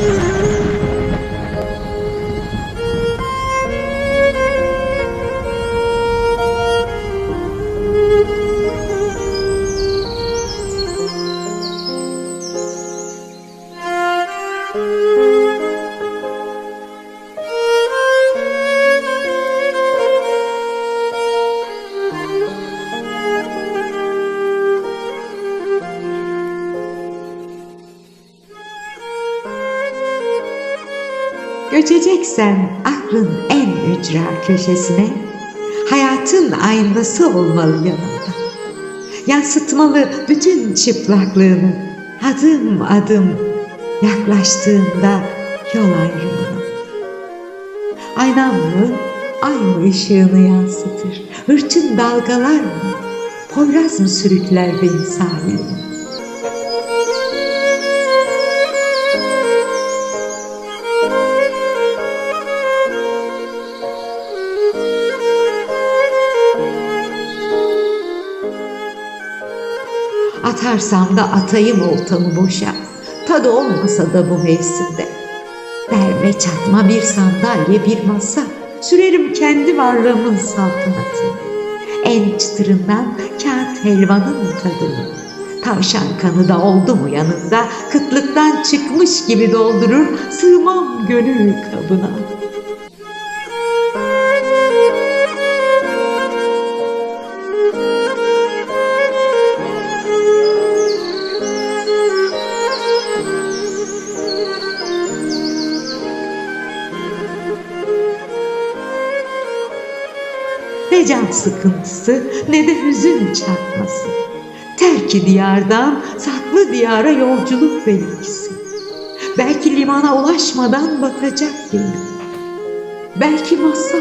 you. Göçeceksen aklın en ücra köşesine, hayatın aynası olmalı yanında. Yansıtmalı bütün çıplaklığını, adım adım yaklaştığında yol ayrımına. Aynam mı, ay mı ışığını yansıtır? Hırçın dalgalar mı, poyraz mı sürükler beni sahiline? Atarsam da atayım oltamı boşa. Tadı olmasa da bu mevsimde. Derme çatma bir sandalye bir masa. Sürerim kendi varlığımın saltanatını. En çıtırından kağıt helvanın tadını. Tavşan kanı da oldu mu yanında kıtlıktan çıkmış gibi doldurur sığmam gönül kabına. Ne can sıkıntısı ne de hüzün çarpması. Terki diyardan saklı diyara yolculuk belirgisi. Belki limana ulaşmadan batacak gemi. Belki masal,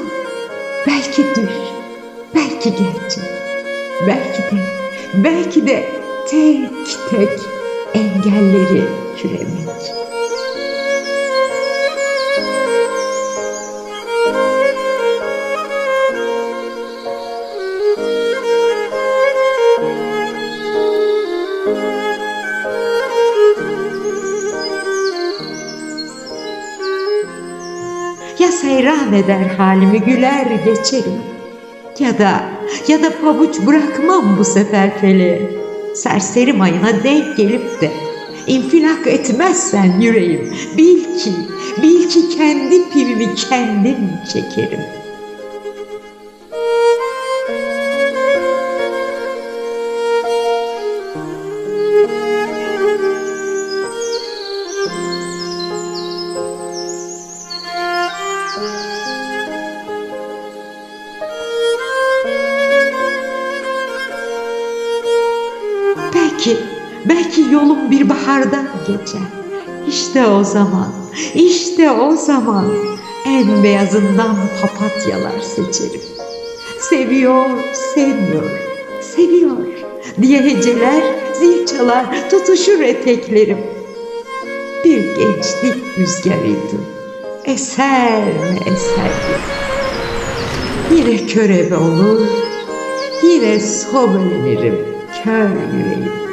belki düş, belki gerçek. Belki de, belki de tek tek engelleri küremek. Eder halimi güler geçerim ya da ya da pabuç bırakmam bu sefer feleğe. Serseri mayına denk gelip de infilak etmezsen yüreğim bil ki bil ki kendi pivimi kendim çekerim. Belki, belki yolum bir bahardan geçer. İşte o zaman, işte o zaman en beyazından papatyalar seçerim. Seviyor, sevmiyor, seviyor diye heceler, zil çalar, tutuşur eteklerim. Bir gençlik rüzgarıydı. Eser mi eserdi. Yine körebe olur, yine sobelenirim kör yüreğim.